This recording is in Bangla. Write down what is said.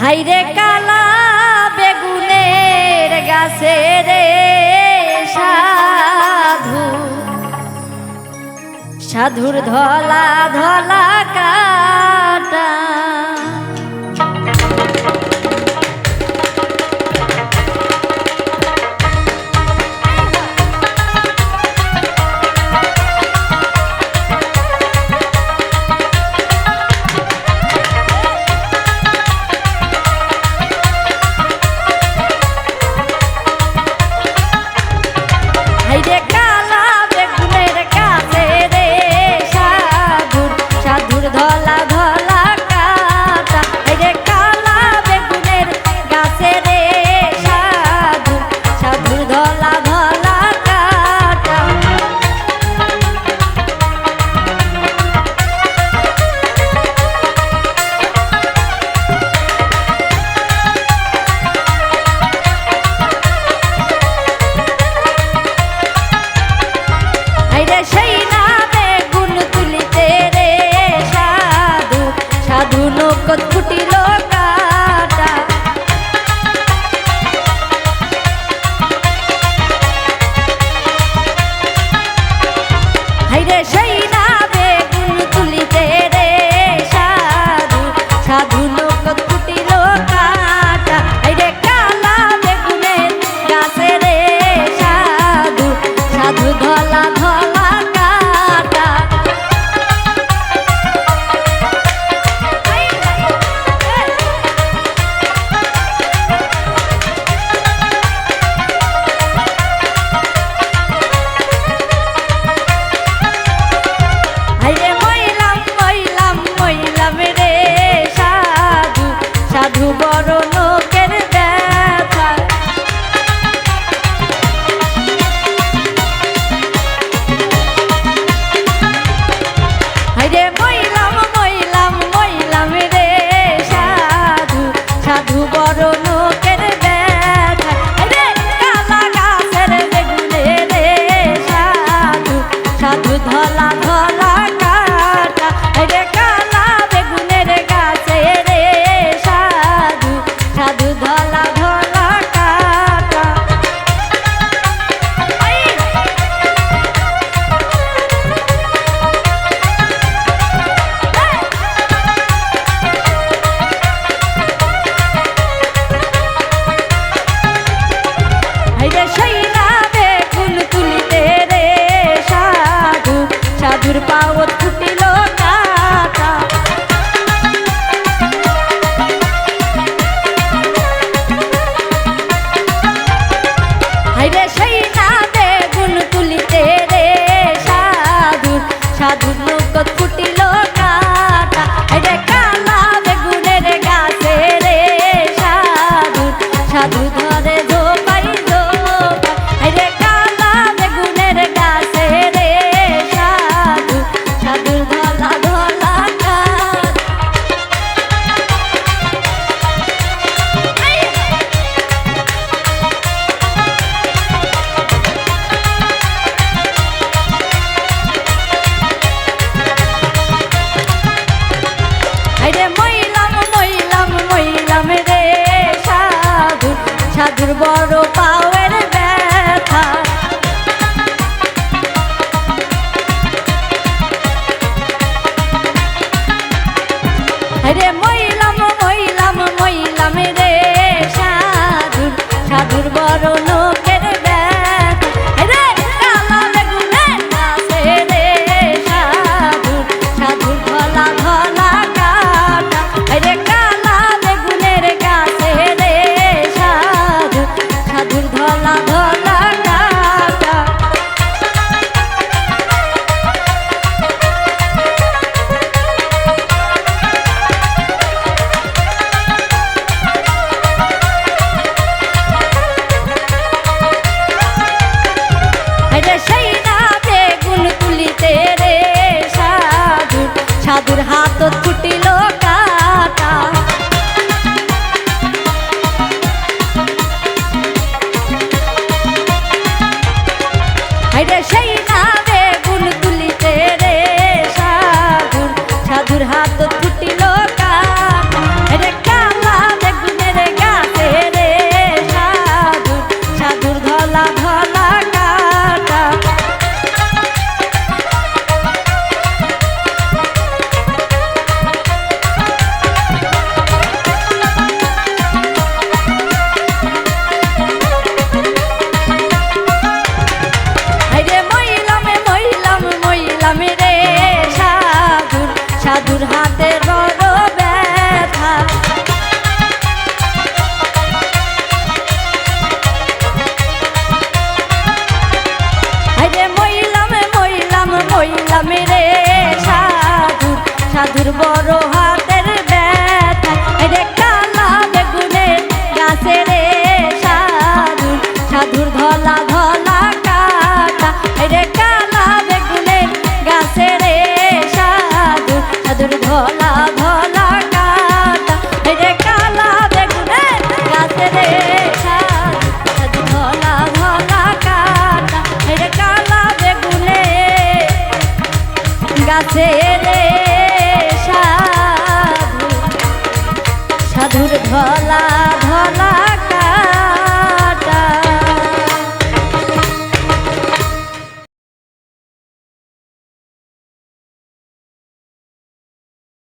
হাইরে কালা বেগুনের গাছে রে সাধু। সাধুর ধলা ধলা কাটা। Hey, Şah ধলা ধলা কাটা রে কাটা আমার বড় পাওয়ের ব্যথা। রে মইলাম মইলাম মইলাম রে সাধুর সাধুর বড় I Haydi şey. বন্ধুর হাতের যে সাধু। সাধুর ধলা ধলা